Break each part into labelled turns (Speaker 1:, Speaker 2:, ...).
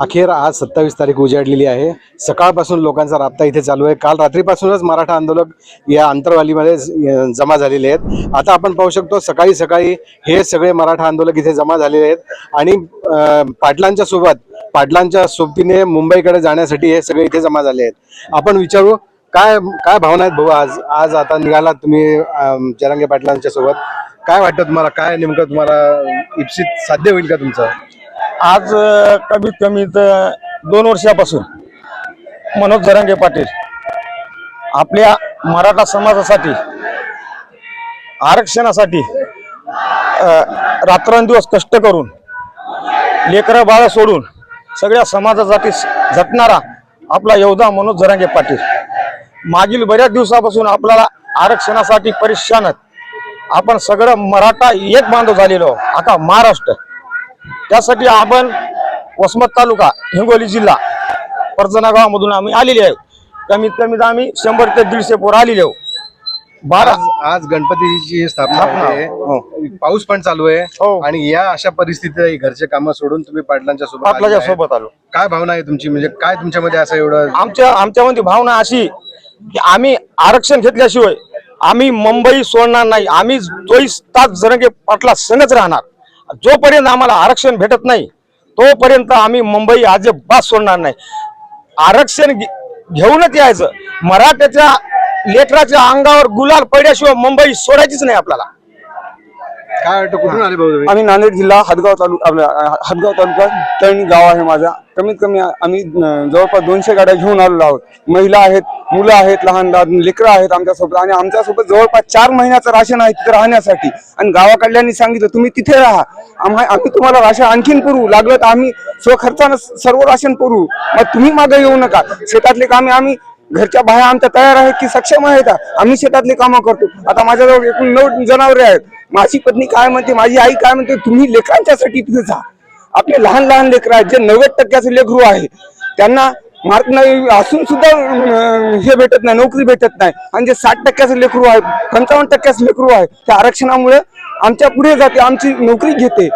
Speaker 1: अखेर आज सत्तावीस तारीख उजाडलेली आहे. सकाळपासून लोकांचा राबता इथे चालू आहे. काल रात्रीपासूनच मराठा आंदोलक या अंतरवालीमध्ये जमा झालेले आहेत. आता आपण पाहू शकतो सकाळी सकाळी हे सगळे मराठा आंदोलक इथे जमा झालेले आहेत. आणि पाटलांच्या सोबत पाटलांच्या सोबतीने मुंबईकडे जाण्यासाठी हे सगळे इथे जमा झाले आहेत. आपण विचारू काय काय भावना आहेत भाऊ आज? आज आता निघालात तुम्ही जरांगे पाटलांच्या सोबत. काय वाटतं तुम्हाला? काय नेमकं तुम्हाला इप्सित साध्य होईल का तुमचं?
Speaker 2: आज कमीत कमी तर दोन वर्षापासून मनोज जरांगे पाटील आपल्या मराठा समाजासाठी आरक्षणासाठी रात्रंदिवस कष्ट करून लेकरं बाळं सोडून सगळ्या समाजासाठी झटणारा आपला योद्धा मनोज जरांगे पाटील. मागील बऱ्याच दिवसापासून आपल्याला आरक्षणासाठी परेशान आपण सगळं मराठा एक बांधव झालेलो आता महाराष्ट्र. त्यासाठी आपण वसमत तालुका हिंगोली जिल्हा परजना गावामधून आम्ही आलेले आहोत कमीत कमीत आम्ही शंभर ते दीडशे पोर आलेले आहोत. बारा
Speaker 1: आज आज गणपतीची स्थापना आहे
Speaker 2: हो.
Speaker 1: पाऊस पण चालू
Speaker 2: हो.
Speaker 1: आहे आणि या अशा परिस्थितीत घरचे कामं सोडून तुम्ही पाटलांच्या सोबत
Speaker 2: आपल्याच्या. सोबत आलो.
Speaker 1: काय भावना आहे तुमची? म्हणजे काय तुमच्यामध्ये असं एवढं
Speaker 2: आमच्या आमच्यामध्ये भावना अशी की आम्ही आरक्षण घेतल्याशिवाय आम्ही मुंबई सोडणार नाही. आम्ही चोवीस तास जरंगे पाटला संगच राहणार. जोपर्यंत आम्हाला आरक्षण भेटत नाही तोपर्यंत आम्ही मुंबई अजिबात सोडणार नाही. आरक्षण घेऊनच यायचं. मराठ्याच्या लेकराच्या अंगावर गुलाल पडल्याशिवाय मुंबई सोडायचीच नाही आपल्याला.
Speaker 1: काय वाटतं कुठून आले भाऊ तुम्ही?
Speaker 3: आम्ही नांदेड जिल्हा हदगाव तालुका आपल्या अं, हदगाव तालुका तळणी गाव आहे माझा. कमीत कमी आम्ही अं, जवळपास दोनशे गाड्या घेऊन आलेलो आहोत. महिला आहेत मुलं आहेत लहान लहान लेकरं आहेत आमच्यासोबत. आणि आमच्यासोबत जवळपास चार महिन्याचं राशन आहे तिथे राहण्यासाठी. आणि गावाकडल्यांनी सांगितलं तुम्ही तिथे राहा. आम्हा आम्ही तुम्हाला राशन आणखीन पुरवू. लागलं तर आम्ही स्वखर्चानं सर्व राशन पुरवू. मग तुम्ही मागे येऊ नका. शेतातले कामे आम्ही घरच्या बाहेर आमच्या तयार आहेत की सक्षम आहेत. आम्ही शेतातली कामं करतो. आता माझ्याजवळ एकूण नऊ जनावरे आहेत. माझी पत्नी काय म्हणते? माझी आई काय म्हणते? तुम्ही लेकरांच्यासाठी तिथे जा. आपले लहान लहान लेकरं आहेत जे नव्वद टक्क्याचे लेकरू आहे. त्यांना मार्क नाही असून सुद्धा हे भेटत नाही नोकरी भेटत नाही. आणि जे साठ टक्क्याचं लेकरू आहे पंचावन्न टक्क्याचं लेकरू आहे त्या आरक्षणामुळे आमच्या पुढे जाते आमची नोकरी घेते.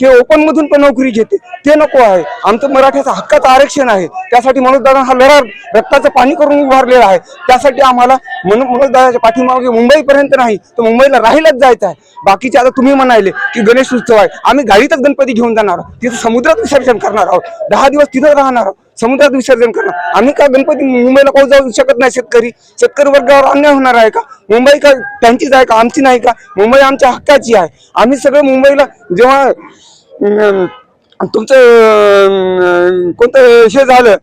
Speaker 3: ते ओपन मधून पण नोकरी घेते. ते नको आहे. आमचं मराठ्याचं हक्काचं आरक्षण आहे. त्यासाठी मनोजदादा हा लढा रक्ताचं पाणी करून उभारलेला आहे. त्यासाठी आम्हाला म्हणून दादाच्या पाठीमागे मुंबईपर्यंत नाही तर मुंबईला राहिलाच जायचं आहे. बाकीचे आता तुम्ही म्हणाले की गणेश उत्सव आहे. आम्ही गाडीतच गणपती घेऊन जाणार आहोत. तिथं समुद्रात विसर्जन करणार आहोत. दहा दिवस तिथं राहणार आहोत. समुद्रात विसर्जन करणार आम्ही का गणपती मुंबईला पाहू जाऊ शकत नाही शेतकरी? शेतकरी वर्गावर अन्याय होणार आहे का? मुंबई का त्यांचीच आहे का? आमची नाही का? मुंबई आमच्या हक्काची आहे. आम्ही सगळं मुंबईला जेव्हा तुमचं कोणतं हे झालं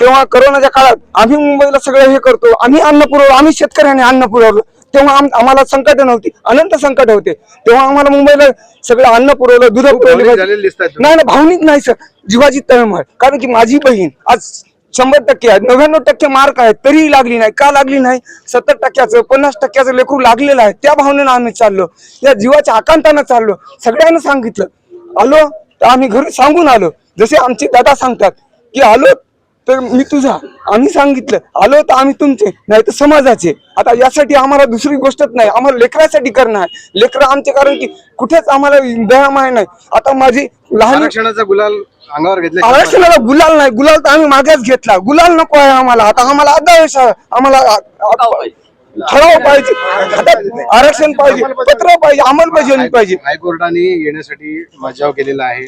Speaker 3: तेव्हा करोनाच्या काळात आम्ही मुंबईला सगळं हे करतो. आम्ही अन्न पुरवलं आम्ही शेतकऱ्यांनी अन्न पुरवलं तेव्हा आम- आम्हाला संकट नव्हती अनंत संकट होते. तेव्हा आम्हाला मुंबईला सगळं अन्न पुरवलं दूध पुरवलं. नाही ना भावनिक नाही सर. जीवाची तळमळ. कारण की माझी बहीण आज शंभर टक्के आहे नव्याण्णव टक्के मार्क आहे तरीही लागली नाही. का लागली नाही? सत्तर टक्क्याचं पन्नास टक्क्याचं लेकरू लागलेलं आहे. त्या भावनेनं आम्ही चाललो. या जीवाच्या आकांतानं चाललो. सगळ्यांना सांगितलं आलो तर आम्ही घरी सांगून आलो. जसे आमचे दादा सांगतात की आलो तर मी तुझा आम्ही सांगितलं आलो तर आम्ही तुमचे नाही तर समाजाचे. आता यासाठी आम्हाला दुसरी गोष्टच नाही आम्हाला लेकरासाठी करणं आहे लेकरं आमचे कारण की कुठेच आम्हाला व्यायाम आहे नाही. आता माझी लहान
Speaker 1: आरक्षणाचा गुलाल अंगावर घेतला
Speaker 3: आरक्षणाला गुलाल नाही गुलाल तर आम्ही मागेच घेतला. गुलाल नको आहे आम्हाला. आता आम्हाला आहे आम्हाला ठराव पाहिजे आरक्षण पाहिजे पत्र पाहिजे अंमलबजावणी पाहिजे
Speaker 1: हायकोर्टाने येण्यासाठी मजाव केलेला आहे.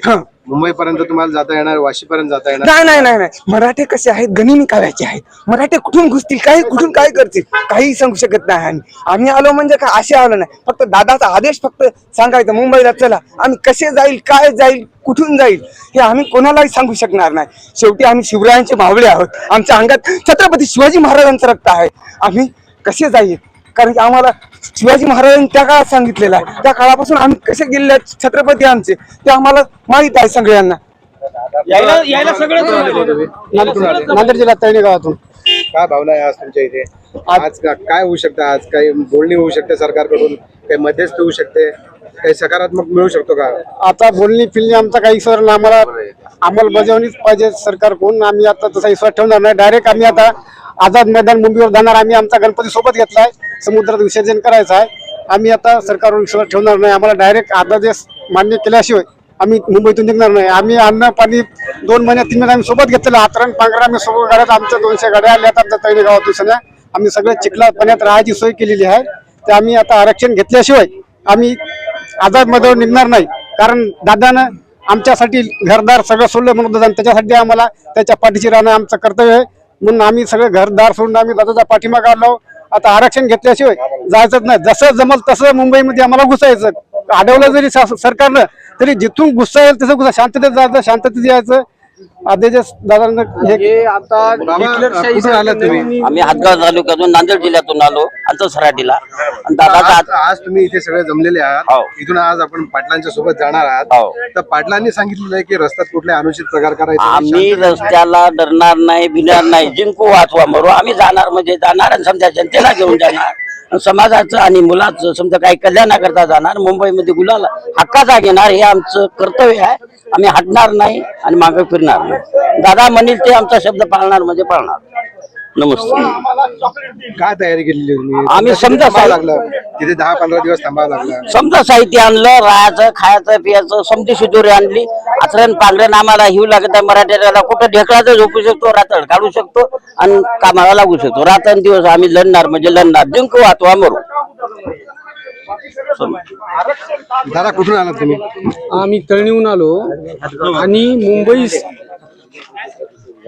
Speaker 1: मुंबई पर्यंत तुम्हाला जाता येणार वाशी पर्यंत जाता येणार?
Speaker 3: नाही नाही नाही नाही. मराठे कसे आहेत? गनिमी काव्याचे आहेत. मराठे कुठून घुसतील? काही कुठून काय करतील? काही सांगू शकत नाही आम्ही. आम्ही आलो म्हणजे काय? असे आलो नाही. फक्त दादाचा आदेश फक्त सांगायचा मुंबईला चला. आम्ही कसे जाईल काय जाईल कुठून जाईल हे आम्ही कोणालाही सांगू शकणार नाही. शेवटी आम्ही शिवरायांचे मावळे आहोत. आमच्या अंगात छत्रपती शिवाजी महाराजांचं रक्त आहे. आम्ही कसे जाईल? कारण की आम्हाला शिवाजी महाराजांनी त्या काळात सांगितलेलं आहे. त्या काळापासून आम्ही कसे गेलेले आहेत? छत्रपती आमचे. ते आम्हाला माहीत आहे सगळ्यांना. नांदेड जिल्हा तळणी गावातून.
Speaker 1: काय भावना आहे आज तुमच्या इथे? आज का- काय होऊ शकतं? आज काही बोलणी होऊ शकते सरकारकडून? काही मध्यस्थ होऊ शकते? काही सकारात्मक मिळू शकतो का?
Speaker 3: आता बोलणी फिरणी आमचा काही सर आम्हाला अंमलबजावणीच पाहिजे सरकार कोण? आम्ही आता तसा विश्वास ठेवणार नाही. डायरेक्ट आम्ही आता आझाद मैदान मुंबईवर जाणार. आम्ही आमचा गणपती सोबत आहे समुद्रात विसर्जन करायचं आहे. आम्ही आता सरकारवर विश्वास ठेवणार नाही. आम्हाला डायरेक्ट अध्यादेश मान्य केल्याशिवाय
Speaker 4: आम्ही मुंबईतून निघणार नाही. आम्ही अन्न पाणी दोन महिन्यात तीन महिन्यात आम्ही सोबत घेतलेलं हातरण पांघरा आम्ही सोबत गाड्यात. आमच्या दोनशे गाड्या आल्या आमच्या तळी गावातून सगळ्या. आम्ही सगळं चिखलात पाण्यात राहायची सोय केलेली आहे. ते आम्ही आता आरक्षण घेतल्याशिवाय आम्ही आझाद मैदानावर निघणार नाही. कारण दादानं आमच्यासाठी घरदार सगळं सोडलं म्हणून दादा त्याच्यासाठी आम्हाला त्याच्या पाठीशी राहणं आमचं कर्तव्य आहे. म्हणून आम्ही सगळं घरदार सोडून आम्ही दादाचा पाठिंबा काढलो आता आरक्षण घेतल्याशिवाय जायचंच नाही. जसं जमल तसं मुंबईमध्ये आम्हाला घुसायचं अडवलं जरी सरकारनं तरी जिथून घुसा येईल तसं घुसा. शांततेत जायचं शांततेत यायचं. दादांना हे
Speaker 1: कुठून तुम्ही
Speaker 5: आम्ही हातगाव तालुक्यातून नांदेड जिल्ह्यातून आलो अंतसराटीला आणि दादाचा
Speaker 1: आज आज तुम्ही इथे सगळे जमलेले
Speaker 5: हो.
Speaker 1: आहात इथून आज आपण पाटलांच्या सोबत जाणार आहात
Speaker 5: हो.
Speaker 1: तर पाटलांनी सांगितलेलं आहे की रस्त्यात कुठले अनुचित प्रकार करायचे नाही.
Speaker 5: आम्ही रस्त्याला डरणार नाही भिणार नाही जिंकू वाचवा मरू आम्ही जाणार म्हणजे जाणार आणि समजा जनतेला घेऊन जाणार समाजाचं आणि मुलाचं समजा काही कल्याणाकरता जाणार मुंबईमध्ये गुलाल हक्काचा घेणार हे आमचं कर्तव्य आहे. आम्ही हटणार नाही आणि मागे फिरणार नाही. दादा म्हणेल ते आमचा शब्द पाळणार म्हणजे पाळणार. नमस्ते.
Speaker 1: काय तयारी केलेली तुम्ही
Speaker 5: आम्ही समजा
Speaker 1: थांबावं लागलं. तिथे दहा पंधरा दिवस थांबावं लागलं.
Speaker 5: समजा साहित्य आणलं राहायचं खायचं पियाचं समजी शिदोरी आणली. आचरण पांघरण आम्हाला हिव लागत आहे मराठ्याला. कुठं ढेकळाचं झोपू शकतो रातड काढू शकतो आणि कामाला लागू शकतो. रात्र दिवस आम्ही लढणार म्हणजे लढणार. जिंकू वाचवा मरू.
Speaker 1: दादा कुठून आलात तुम्ही?
Speaker 6: आम्ही तळणीहून आलो आणि मुंबई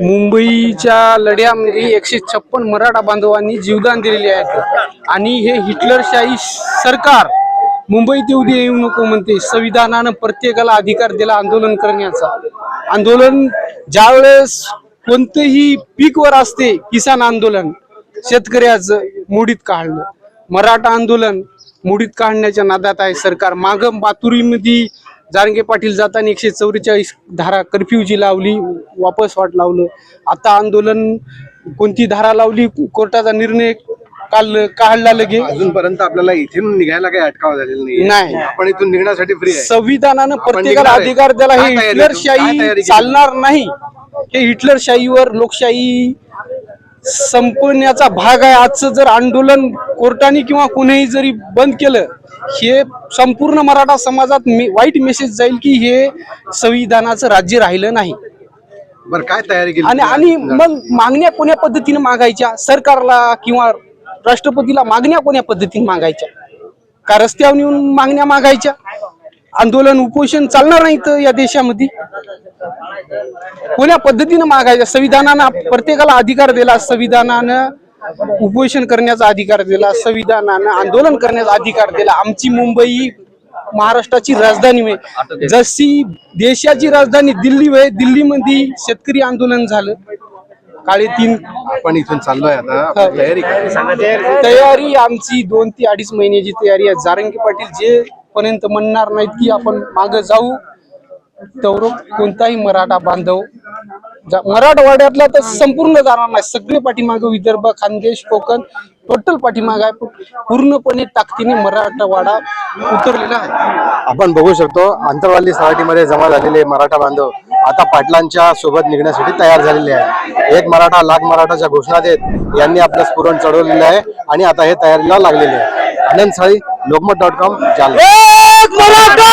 Speaker 6: मुंबईच्या लढ्यामध्ये एकशे छप्पन मराठा बांधवांनी जीवदान दिलेले आहेत आणि हे हिटलरशाही सरकार मुंबईत येऊ दे येऊ नको म्हणते. संविधानानं प्रत्येकाला अधिकार दिला आंदोलन करण्याचा. आंदोलन ज्यावेळेस कोणतंही पीकवर असते किसान आंदोलन शेतकऱ्याचं मुडीत काढलं मराठा आंदोलन मुडीत काढण्याच्या नादात आहे सरकार. मागं बातुरीमध्ये जारंगे पाटील जाताना एकशे चौवेचाळीस धारा कर्फ्यू जी लावली वापस वाट लावलं. आता आंदोलन कोणती धारा लावली कोर्टाचा निर्णय काल काढला लगे.
Speaker 1: अजूनपर्यंत आपल्याला इथून निघायला काही अटकाव झालेला नाही. आपण इथून निघण्यासाठी फ्री
Speaker 6: संविधानानं प्रत्येकाला. अधिकार दिला हे हिटलरशाही? चालणार नाही. हे हिटलरशाहीवर लोकशाही संपवण्याचा भाग आहे. आजचं जर आंदोलन कोर्टाने किंवा कुणीही जरी बंद केलं हे संपूर्ण मराठा समाजात मे- वाईट मेसेज जाईल की हे संविधानाचं राज्य राहिलं नाही.
Speaker 1: बरं काय तयारी केली
Speaker 6: आणि आणि मग मागण्या कोण्या पद्धतीने मागायच्या? सरकारला किंवा राष्ट्रपतीला मागण्या कोण्या पद्धतीने मागायच्या? का रस्त्यावर येऊन मागण्या मागायच्या? आंदोलन उपोषण चालणार नाही तर या देशामध्ये. कोण्या पद्धतीनं मागायच्या? संविधानानं प्रत्येकाला अधिकार दिला संविधानानं उपोषण करण्याचा अधिकार दिला संविधानानं आंदोलन करण्याचा अधिकार दिला. आमची मुंबई महाराष्ट्राची राजधानी आहे. जशी देशाची राजधानी दिल्ली आहे दिल्लीमध्ये शेतकरी आंदोलन झालं. काळे तीन
Speaker 1: आपण इथून चाललोय आता. तयारी
Speaker 6: आमची दोन ते अडीच महिन्याची तयारी आहे. जारंगी पाटील जे पर्यंत म्हणणार नाहीत की आपण माग जाऊ तेवढं कोणताही मराठा बांधव मराठवाड्यातला तर संपूर्ण जाणार नाही. सगळे पाठीमागं विदर्भ खानदेश कोकण टोटल पाठीमाग आहे. पण पूर्णपणे ताकदीने मराठवाडा उतरलेला आहे.
Speaker 1: आपण बघू शकतो आंतरवाली सराटीमध्ये जमा झालेले मराठा बांधव आता पाटलांच्या सोबत निघण्यासाठी तयार झालेले आहे एक मराठा लाख मराठाच्या घोषणा देत यांनी आपलं स्फुरण चढवलेलं आहे आणि आता हे तयारीला लागलेले आहे. Anand Sali Lokmat dot com Jalna.
Speaker 5: एक मराठा!